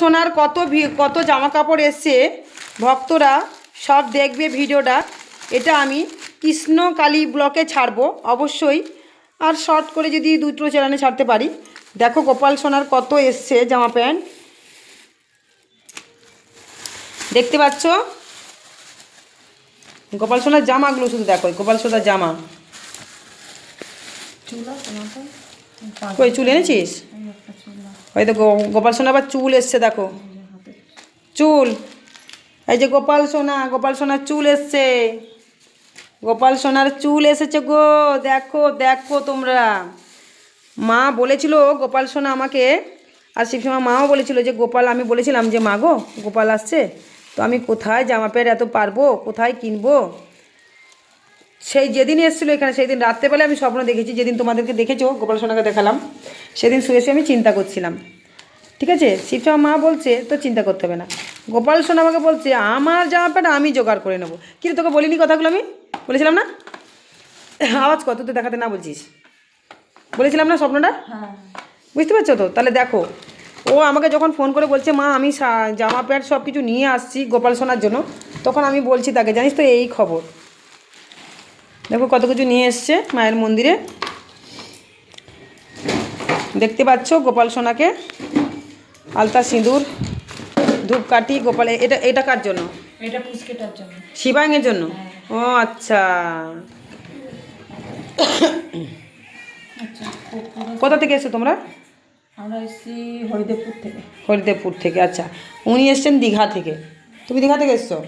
সোনার কত ভি- কত জামা কাপড় এসছে ভক্তরা সব দেখবে ভিডিওটা। এটা আমি কৃষ্ণকালী ব্লকে ছাড়বো অবশ্যই। আর শর্ট করে যদি দুটো চ্যানেলে ছাড়তে পারি। দেখো গোপাল সোনার কত এসছে জামা প্যান্ট। দেখতে পাচ্ছ? গোপাল সোনার জামাগুলো শুধু দেখো গোপাল সোনার জামা। কই চুল এনেছিস? হয়তো গো- গোপাল সোনা আবার চুল এসছে, দেখো। চুল। এই যে গোপাল সোনা, গোপাল সোনার চুল এসছে। গোপাল সোনার চুল এসেছে গো, দেখো দেখো তোমরা। মা বলেছিল, গোপাল সোনা আমাকে, আর শিবসমা মাও বলেছিল যে, গোপাল, আমি বলেছিলাম যে, মা গো, গোপাল আসছে, তো আমি কোথায় জামা প্যান্ট এত পারব? কোথায় কিনবো? সেই যেদিন এসেছিল এখানে সেই দিন রাত্রেবেলা আমি স্বপ্ন দেখেছি যেদিন তোমাদেরকে দেখেছ গোপাল সোনাকে দেখালাম সেদিন শুয়ে শুয়ে আমি চিন্তা করছিলাম। ঠিক আছে? শিবসমা মা বলছে তো চিন্তা করতে হবে না। গোপাল সোনা আমাকে বলছে আমার জামা প্যান্ট আমি জোগাড় করে নেব। কিন্তু তোকে বলিনি কথাগুলো আমি? বলেছিলাম না? আওয়াজ কত তুই দেখাতে না বলছিস? বলেছিলাম না স্বপ্নটা? বুঝতে পারছ তো? তাহলে দেখো ও আমাকে যখন ফোন করে বলছে মা আমি জামা প্যান্ট সব কিছু নিয়ে আসছি গোপাল সোনার জন্য তখন আমি বলছি তাকে জানিস তো এই খবর। দেখো কত কিছু নিয়ে এসছে মায়ের মন্দিরে। দেখতে পাচ্ছ গোপাল সোনাকে আলতা সিঁদুর ধূপকাঠি গোপাল এটা এটা কার জন্য? এটা পুচকেটার জন্য। শিবাঙ্গের জন্য? ও আচ্ছা। আচ্ছা কোথা থেকে এসছো তোমরা? আমরা এসেছি হরিদেবপুর থেকে। হরিদেবপুর থেকে আচ্ছা। উনি এসছেন দীঘা থেকে। তুমি দীঘা থেকে এসছো?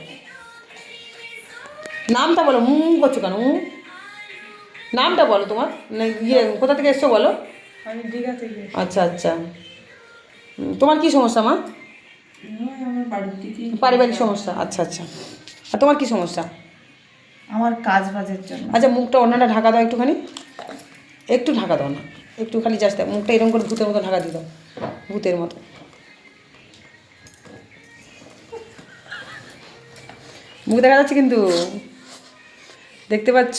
নামটা বলো হুম করছ কেন? নামটা বলো তোমার। ইয়ে কোথা থেকে এসছো বলো? আমি দীঘা থেকে আচ্ছা আচ্ছা। তোমার কি সমস্যা মা? পারিবারিক সমস্যা। আচ্ছা আচ্ছা। আর তোমার কি সমস্যা? আমার কাজ বাজের জন্য। আচ্ছা মুখটা অন্যটা ঢাকা দাও একটুখানি। একটু ঢাকা দাও না। একটু খালি জাস্ট মুখটা এরকম করে ভূতের মতো ঢাকা দিয়ে দাও। ভূতের মতো। মুখ দেখা যাচ্ছে কিন্তু। দেখতে পাচ্ছ?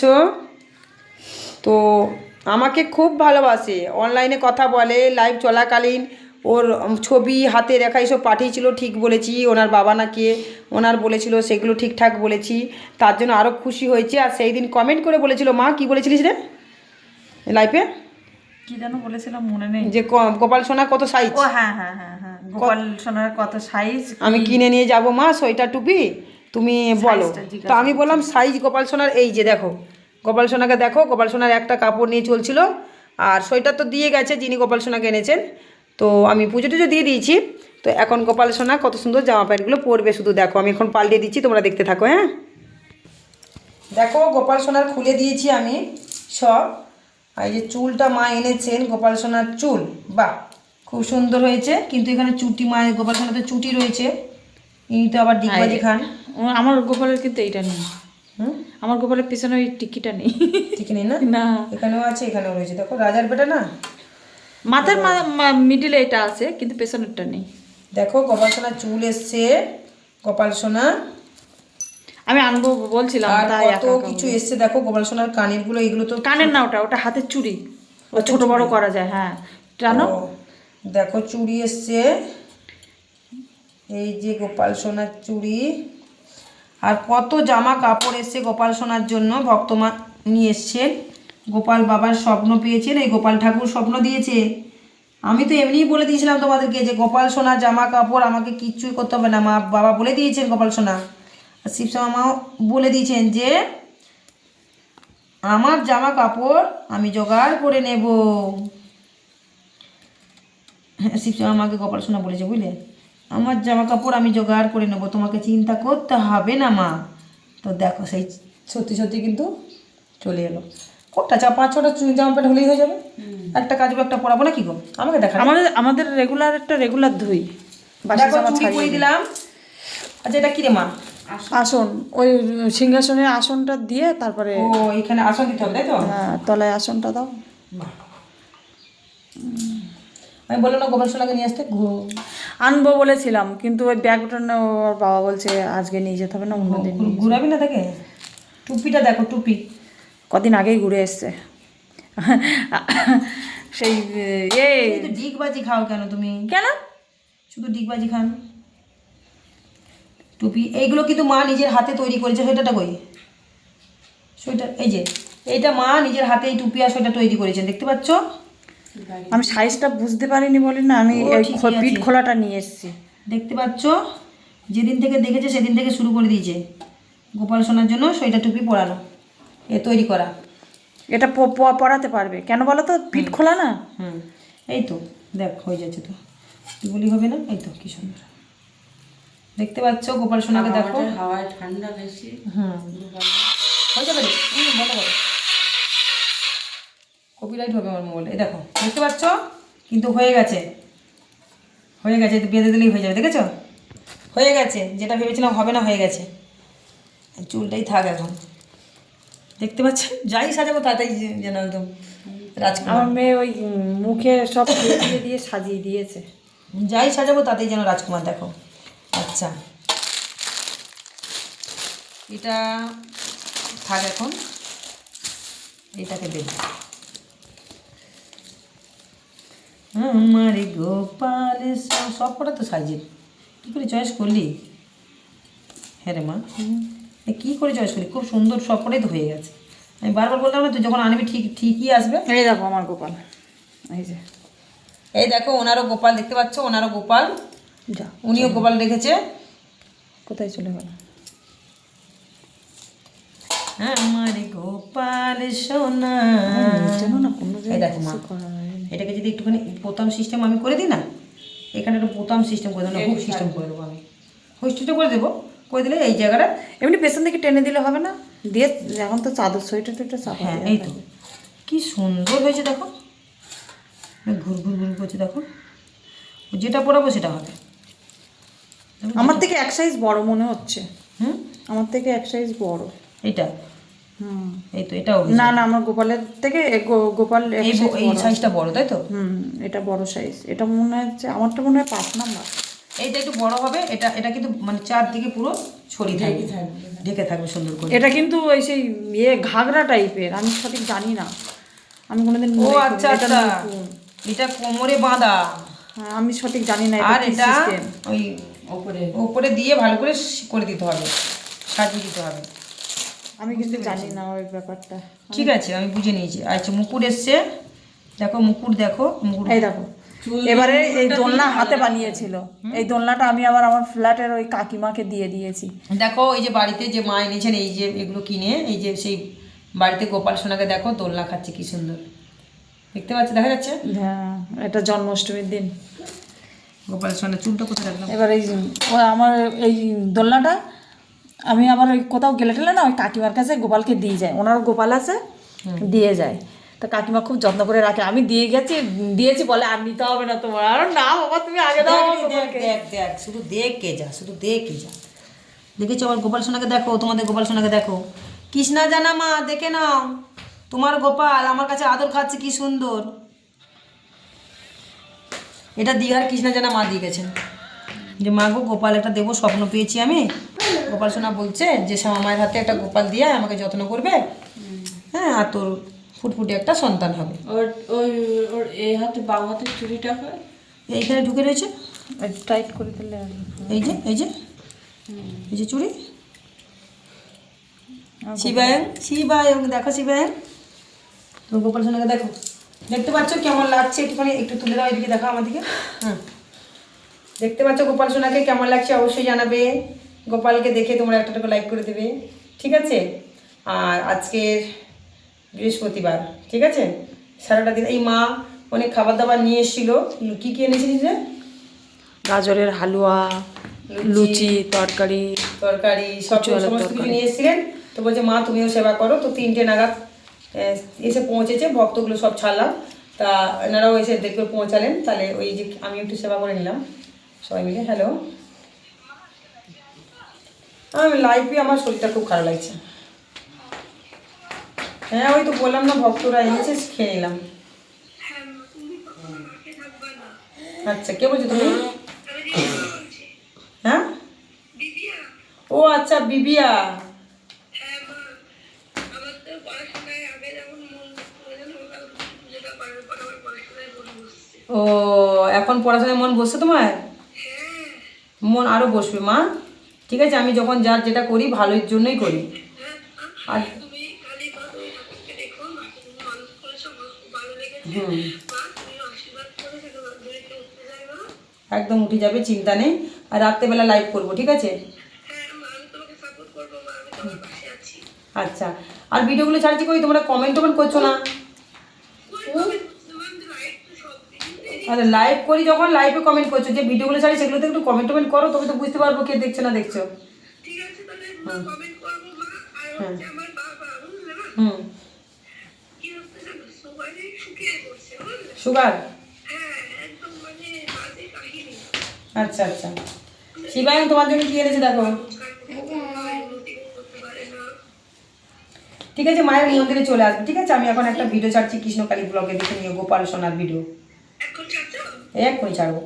তো আমাকে খুব ভালোবাসে। অনলাইনে কথা বলে লাইভ চলাকালীন ওর ছবি হাতে রেখা এসব পাঠিয়েছিল ঠিক বলেছি। ওনার বাবা নাকি ওনার বলেছিল সেগুলো ঠিকঠাক বলেছি। তার জন্য আরও খুশি হয়েছে। আর সেই দিন কমেন্ট করে বলেছিল মা কি বলেছিলিস রে? লাইফে কি যেন বলেছিলাম মনে নেই। যে ক- গোপাল সোনা কত সাইজ ও হ্যাঁ হ্যাঁ হ্যাঁ হ্যাঁ। গোপাল সোনার কত সাইজ আমি কিনে নিয়ে যাব মা সোয়েটার টুপি? তুমি বলো। তো আমি বললাম সাইজ গোপাল সোনার এই যে দেখো। গোপাল সোনাকে দেখো গোপাল সোনার একটা কাপড় নিয়ে চলছিল। আর সোয়েটার তো দিয়ে গেছে যিনি গোপাল সোনাকে এনেছেন। তো আমি পুজো টুজো দিয়ে দিয়েছি। তো এখন গোপাল সোনা কত সুন্দর জামা প্যান্টগুলো পরবে শুধু দেখো। আমি এখন পাল্টে দিচ্ছি তোমরা দেখতে থাকো হ্যাঁ? দেখো গোপাল সোনার খুলে দিয়েছি আমি সব। আর এই যে চুলটা মা এনেছেন গোপাল সোনার চুল বাহ খুব সুন্দর হয়েছে। কিন্তু এখানে চুটি মা গোপাল সোনাতে চুটি রয়েছে। ইনি তো আবার ডিগবাজি খান। আমার গোপালের কিন্তু এইটা নেই। আমার গোপালের পিছনে ওই টিকিটা নেই। ঠিক নেই না? না। এখানেও আছে এখানেও রয়েছে। দেখো রাজার বেটা না? মাথার মিডিলে এটা আছে কিন্তু পেছনেরটা নেই। দেখো গোপাল সোনার চুল এসছে। গোপাল সোনা। আমি আনব বলছিলাম আর কত কিছু এসছে দেখো গোপাল সোনার কানেরগুলো এগুলো তো কানের না ওটা ওটা হাতের চুড়ি। ও ছোট বড় করা যায় হ্যাঁ। জানো? দেখো চুড়ি এসছে। এই যে গোপাল সোনার চুড়ি। আর কত জামা কাপড় এসছে গোপাল সোনার জন্য। ভক্তমা নিয়ে এসছেন। গোপাল বাবার স্বপ্ন পেয়েছেন, এই গোপাল ঠাকুর স্বপ্ন দিয়েছে। আমি তো এমনিই বলে দিয়েছিলাম তোমাদেরকে যে গোপাল সোনার জামা কাপড় আমাকে কিচ্ছুই করতে হবে না। মা বাবা বলে দিয়েছেন গোপাল সোনা। আর শিবশ্যামা মাও বলে দিয়েছেন যে, আমার জামা কাপড় আমি জোগাড় করে নেব। হ্যাঁ আমাকে গোপাল সোনা বলেছে, বুঝলে? আমার জামা কাপড় আমি জোগাড় করে নেব তোমাকে চিন্তা করতে হবে না মা। তো দেখো সেই সত্যি সত্যি কিন্তু চলে এলো। কোনটা? চা পাঁচ ছটা জামা প্যান্ট হলেই হয়ে যাবে? একটা কাজু একটা পরাবো না কি গো? আমাকে দেখা আমাদের আমাদের রেগুলার একটা রেগুলার ধুই। বাসি দেখো চুড়ি ছাড়িয়ে দিলাম। আচ্ছা এটা কি রে মা? আসন। ওই সিংহাসনের আসনটা দিয়ে তারপরে ও এখানে আসন দিতে হবে তাই তো? হ্যাঁ তলায় আসনটা দাও। আমি বললাম না গোপাল সোনাকে নিয়ে আসতে? আনব বলেছিলাম কিন্তু ওই ব্যাগটা না ওর বাবা বলছে আজকে নিয়ে যেতে হবে না অন্যদিন নিয়ে ঘুরাবি না তাকে? টুপিটা দেখো টুপি। কদিন আগেই ঘুরে এসছে। সেই এ ডিগবাজি খাও কেন তুমি? কেন? শুধু ডিগবাজি খান। টুপি এইগুলো কিন্তু মা নিজের হাতে তৈরি করেছে সোয়েটারটা কই? সোয়েটার এই যে এইটা মা নিজের হাতে এই টুপি আর সোয়েটার তৈরি করেছেন দেখতে পাচ্ছ? আমি সাইজটা বুঝতে পারিনি বলি না আমি পিঠ খোলাটা নিয়ে এসেছি। দেখতে পাচ্ছ? যেদিন থেকে দেখেছে সেদিন থেকে শুরু করে দিয়েছে। গোপাল সোনার জন্য সোয়েটার টুপি পরানো। এ তৈরি করা। এটা পরাতে পারবে। কেন বলো তো? পিঠ খোলা না? হুম। এই তো দেখ হয়ে যাচ্ছে তো। কি বলি হবে না? এই তো কি সুন্দর। দেখতে পাচ্ছ? গোপাল সোনাকে দেখো। হাওয়ায় ঠান্ডা বেশি। হুম। হয়ে যাবে হুম বলো বলো। কপিরাইট হবে আমার মোবাইল এই দেখো দেখতে পাচ্ছ? কিন্তু হয়ে গেছে। হয়ে গেছে তো বেঁধে দিলেই হয়ে যাবে দেখেছ? হয়ে গেছে যেটা ভেবেছিলাম হবে না হয়ে গেছে। চুলটাই থাক এখন। দেখতে পাচ্ছেন যাই সাজাবো তাতেই যেন একদম রাজকুমার। আমার মেয়ে ওই মুখে সব দিয়ে দিয়ে দিয়ে সাজিয়ে দিয়েছে। যাই সাজাবো তাতেই যেন রাজকুমার দেখো। আচ্ছা। এটা থাক এখন। এটাকে দেব। আমার গোপাল সব- সব কটা তো সাইজের। কী করে চয়েস করলি? হ্যাঁ রে মা। কী করে চয়েস করলি? খুব সুন্দর সব কটাই তো হয়ে গেছে। আমি বারবার বললাম না তুই যখন আনবি ঠিক ঠিকই আসবে। এই দেখো আমার গোপাল। এই যে। এই দেখো ওনারও গোপাল দেখতে পাচ্ছ ওনারও গোপাল। যা। উনিও গোপাল রেখেছে। কোথায় চলে গেল? আমার গোপাল সোনা। জানো না কোনো মা। এটাকে যদি একটুখানি বোতাম সিস্টেম আমি করে দিই না এখানে একটা বোতাম সিস্টেম করে দেবো হুক সিস্টেম করে দেবো আমি। হুক সিস্টেম করে দেবো করে দিলে এই জায়গাটা এমনি পেছন থেকে টেনে দিলে হবে না দিয়ে এখন তো চাদর সোয়েটার টোয়েটার চাপা হ্যাঁ এই তো। কী সুন্দর হয়েছে দেখো। ঘুর ঘুর ঘুর করছে দেখো। যেটা পড়াবো সেটা হবে। আমার থেকে এক সাইজ বড় মনে হচ্ছে। হুম? আমার থেকে এক সাইজ বড়। এইটা। হুম এই তো এটাও না না আমার গোপালের থেকে গোপাল এই। সাইজটা বড়। তাই তো? হুম এটা বড় সাইজ এটা মনে হচ্ছে আমারটা মনে হয় পাঁচ নাম্বার। এইটা একটু বড় হবে এটা এটা কিন্তু মানে চারদিকে পুরো ছড়িয়ে থাকবে। ঢেকে থাকবে সুন্দর করে। এটা কিন্তু ওই সেই ইয়ে ঘাগরা টাইপের আমি সঠিক জানি না। আমি কোনোদিন ও। আচ্ছা আচ্ছা। এটা কোমরে বাঁধা। হ্যাঁ, আমি সঠিক জানি না আর এটা ওই ওপরে। উপরে দিয়ে ভালো করে করে দিতে হবে সাজিয়ে দিতে হবে। আমি কিন্তু জানি না ওই ব্যাপারটা। ঠিক আছে আমি বুঝে নিয়েছি। আচ্ছা মুকুট এসছে। দেখো মুকুট দেখো মুকুট এই দেখো এবারে এই দোলনা হাতে বানিয়েছিল। এই দোলনাটা আমি আবার আমার ফ্ল্যাটের ওই কাকিমাকে দিয়ে দিয়েছি। দেখো এই যে বাড়িতে যে মা এনেছেন এই যে এগুলো কিনে এই যে সেই বাড়িতে গোপাল সোনাকে দেখো দোলনা খাচ্ছে কি সুন্দর। দেখতে পাচ্ছ দেখা যাচ্ছে? হ্যাঁ এটা জন্মাষ্টমীর দিন। গোপাল সোনা চুলটা কোথায় রাখলাম? এবার এই আমার এই দোলনাটা আমি আবার ওই কোথাও গেলে টেলে না ওই কাকিমার কাছে গোপালকে দিয়ে যায়। ওনার গোপাল আছে দিয়ে যায়। তা কাকিমা খুব যত্ন করে রাখে। আমি দিয়ে গেছি দিয়েছি বলে আর নিতে হবে না তোমার। আর না বাবা তুমি আগে দাও দেখ, দেখ দেখ শুধু দেখ যা শুধু দেখ যা। দেখেছ আমার গোপাল সোনাকে দেখো তোমাদের গোপাল সোনাকে দেখো। কৃষ্ণা জানা মা দেখে নাও। তোমার গোপাল আমার কাছে আদর খাচ্ছে কি সুন্দর। এটা দীঘার কৃষ্ণা জানা মা দিয়ে গেছেন। যে মা গো গোপাল একটা দেবো স্বপ্ন পেয়েছি আমি। গোপাল সোনা বলছে যে শ্যামা মায়ের হাতে একটা গোপাল দিয়ে আমাকে যত্ন করবে। হ্যাঁ আর তোর ফুটফুটে একটা সন্তান হবে। ওর ওই ওর এই হাতে বাম হাতে চুরিটা হয়? এইখানে ঢুকে রয়েছে। টাইট করে দিলে এই যে এই যে এই যে চুড়ি। শিবায়ং শিবায়ং দেখো শিবায়ং তুমি গোপাল সোনাকে দেখো। দেখতে পাচ্ছ কেমন লাগছে? একটুখানি একটু তুলে দাও এদিকে দেখো আমার দিকে হ্যাঁ। দেখতে পাচ্ছ গোপাল সোনাকে কেমন লাগছে অবশ্যই জানাবে। গোপালকে দেখে তোমরা একটা টাকা লাইক করে দেবে ঠিক আছে? আর আজকের বৃহস্পতিবার ঠিক আছে? সারাটা দিন এই মা অনেক খাবার দাবার নিয়ে এসেছিল। কী কী এনেছিলিস রে? গাজরের হালুয়া লুচি তরকারি তরকারি সব সমস্ত কিছু নিয়ে এসেছিলেন। তো বলছে মা তুমিও সেবা করো। তো তিনটে নাগাদ এসে পৌঁছেছে ভক্তগুলো সব ছাড়লাম। তা এনারাও এসে দেখে পৌঁছালেন। তাহলে ওই যে আমি একটু সেবা করে নিলাম। সবাই মিলে হ্যালো আমি লাইফে আমার শরীরটা খুব খারাপ লাগছে। হ্যাঁ ওই তো বললাম না, ভক্তরা এনেছে, খেয়ে নিলাম। আচ্ছা কে বলছো তুমি? হ্যাঁ? ও আচ্ছা বিবিয়া। ও, এখন পড়াশোনায় মন বসছে তোমার? মন আরও বসবে মা। ঠিক আছে আমি যখন যার যেটা করি ভালোর জন্যই করি। আর হুম। একদম উঠে যাবে চিন্তা নেই। আর রাত্রেবেলা লাইভ করব ঠিক আছে? হ্যাঁ আছি। আচ্ছা। আর ভিডিওগুলো ছাড়ছি কই? তোমরা কমেন্ট টমেন্ট করছ না তোমার লাইফ তো সব কিছুতে আরে লাইভ করি যখন লাইভে কমেন্ট করছ যে ভিডিওগুলো ছাড়ি সেগুলোতে একটু কমেন্ট টমেন্ট করো তবে তো বুঝতে পারব কে দেখছ না দেখছ। ঠিক আছে তাহলে কমেন্ট করব মা আর হচ্ছে আমার বাবা বুঝলে মা? হুম। সুগার হ্যাঁ মানে আচ্ছা আচ্ছা। শিবায়ন তোমার জন্য কি এনেছে দেখো? ঠিক আছে মায়ের মন্দিরে চলে আসবে ঠিক আছে? আমি এখন একটা ভিডিও ছাড়ছি কৃষ্ণকালী ব্লগে দেখে নিও গোপাল সোনার ভিডিও এক্ষুনি ছাড়বো।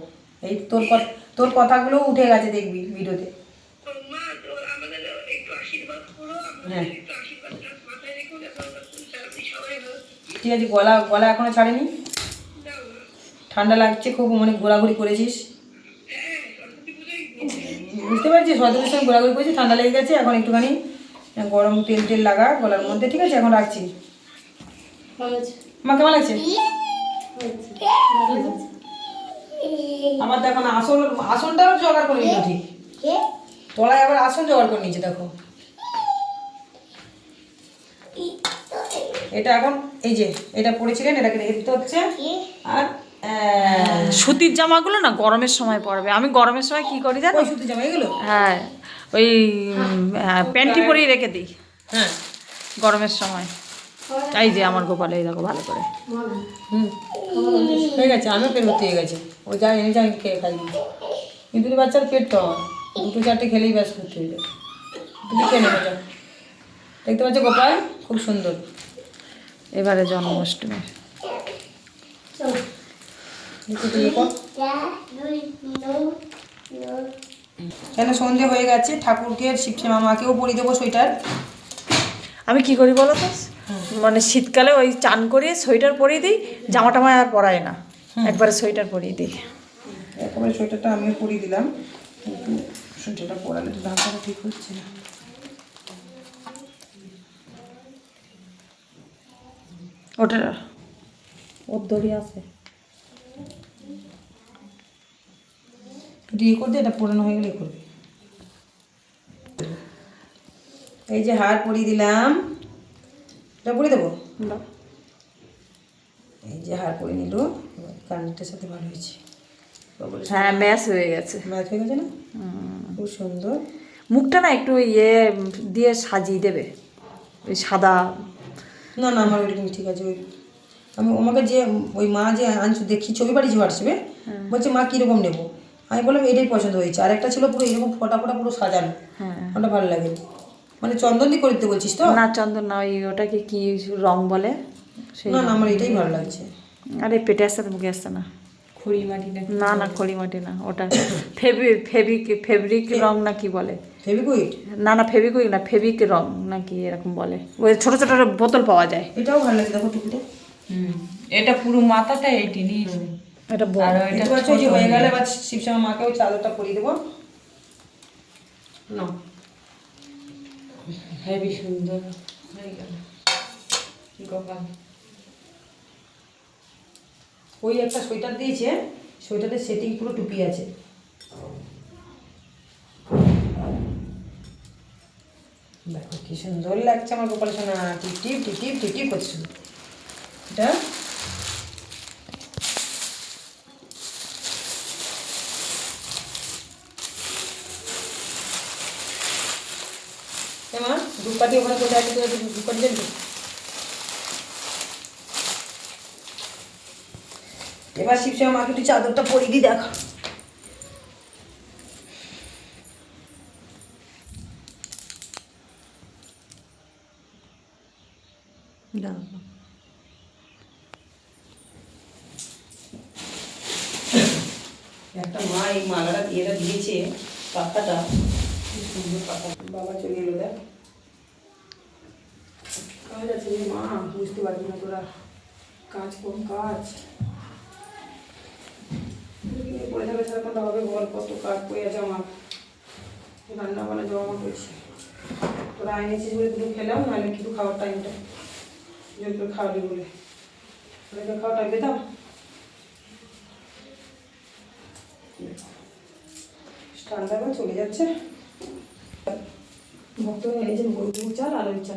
এই তোর কথা তোর কথাগুলো উঠে গেছে দেখবি ভিডিওতে। হ্যাঁ। ঠিক আছে গলা গলা এখনও ছাড়েনি? ঠান্ডা লাগছে খুব মানে ঘোরাঘুরি করেছিস? হ্যাঁ বুঝতে পারছিস সরস্বতীর সঙ্গে ঘোরাঘুরি করেছিস ঠান্ডা লেগে গেছে এখন একটুখানি গরম তেল টেল লাগা গলার মধ্যে। ঠিক আছে এখন রাখছি। আমার কেমন লাগছে? আমার দেখো না আসল আসনটাও জোগাড় করে নিল ঠিক। তলায় আবার আসন জোগাড় করে নিয়েছে দেখো। এটা এখন এই যে এটা পড়েছিলেন এটাকে রেখে দিতে হচ্ছে। আর সুতির জামাগুলো না গরমের সময় পরবে। আমি গরমের সময় কি করি জানো? ওই সুতি জামা এগুলো? হ্যাঁ ওই উম, হ্যাঁ, প্যান্টি পরিয়ে রেখে দিই। হ্যাঁ। গরমের সময়। এই যে আমার গোপাল এই দেখো ভালো করে। হুম। হয়ে গেছে, আমিও পেট ভর্তি হয়ে গেছে। ও যা এনেছে আমি খেয়ে খাই। কিন্তু বাচ্চার পেট তো, দুটো চারটে খেলেই ব্যাস ভর্তি হয়ে যায়। তুমি নেবে দেখতে পাচ্ছ গোপাল? খুব সুন্দর। এবারে জন্মাষ্টমী। কেন সন্ধে হয়ে গেছে, ঠাকুরকে শিবশ্রী মামাকেও পরিয়ে দেবো সোয়েটার। আমি কি করি বলো তো? মানে শীতকালে ওই চান করিয়ে সোয়েটার পরিয়ে দিই জামা টামা আর পরাই না। একবারে সোয়েটার পরিয়ে দিই। একেবারে সোয়েটারটা আমিও পরিয়ে দিলাম। কিন্তু সোয়েটারটা পরালে তো দামটা ঠিক হচ্ছে না। ওটা ওর দড়ি আছে। দিয়ে করতে এটা পুরানো হয়ে গেলে করবে। এই যে হার পরিয়ে দিলাম। এটা পরিয়ে দেবো? এই যে হার পরে নিল কানেরটার সাথে ভালো হয়েছে। হ্যাঁ ম্যাচ হয়ে গেছে। ম্যাচ হয়ে গেছে না? খুব সুন্দর। মুখটা না একটু ইয়ে দিয়ে সাজিয়ে দেবে। ওই সাদা। না না আমার ওইরকম ঠিক আছে। ওই আমি আমাকে যে ওই মা যে আনছো দেখি ছবি পাঠিয়েছি হোয়াটসঅ্যাপে বলছে মা কীরকম নেব? আমি বললাম এটাই পছন্দ হয়েছে। আর একটা ছিল পুরো এরকম ফটা ফটা পুরো সাজানো। হ্যাঁ। ওটা ভালো লাগে মানে চন্দন দিয়ে করে দিতে বলছিস তো? না চন্দন না ওই ওটাকে কি রং বলে? সেই না না আমার এটাই ভালো লাগছে। আরে পেটে আসছে তো মুখে আসছে না। খড়ি মাটি না না না খড়ি মাটি না ওটা ফেব্রিক ফেব্রিক ফেব্রিক রং না কি বলে? ফেভিকুইট না না ফেব্রিকুইক না ফেব্রিক রং না কি এরকম বলে। ওই ছোট ছোট বোতল পাওয়া যায়। এটাও ভালো লাগে দেখো টুপিটা হুম এটা পুরো মাথাটা এইটি নিয়েছে এটা বড়। আর এটা হয়ে গেলে এবার শিবশ্যামা মাকে ওই চাদরটা পরিয়ে দেবো। না। হেবি সুন্দর। হয়ে গেল। গোপাল ওই একটা সোয়েটার দিয়েছে, সোয়েটারের সেটিং পুরো টুপি আছে। দেখো কি সুন্দর লাগছে আমার গোপাল সোনা। টিপ টিপ টিপ টিপ টিপ করছে। এটা ধূপকাঠি ওখানে কোথায় আছে তুই ধূপকাঠি জানবি এবার শিবশ্যামা মাকে একটু চাদরটা পরিয়ে দিই, দেখো। একটা মা এই মালাটা ইয়েটা দিয়েছে, পাতাটা। সুন্দর পাতা। বাবা চলে এলো, দেখ। রে মা, বুঝতে পারবি না তোরা কাজ কোন কাজ? পড়ে থাকলে সারাক্ষণ হবে বল কত কাজ পড়ে আছে আমার। রান্না বান্না জমা করছি তোরা এনেছিস বলে দুটো খেলাম না নাহলে কিছু খাওয়ার টাইমটা যদি করে খাওয়ালি বলে। ওদেরকে খাওয়ার টাইম পেতাম ঠান্ডা চলে যাচ্ছে। ভক্ত যে গরু চাল ওই চাল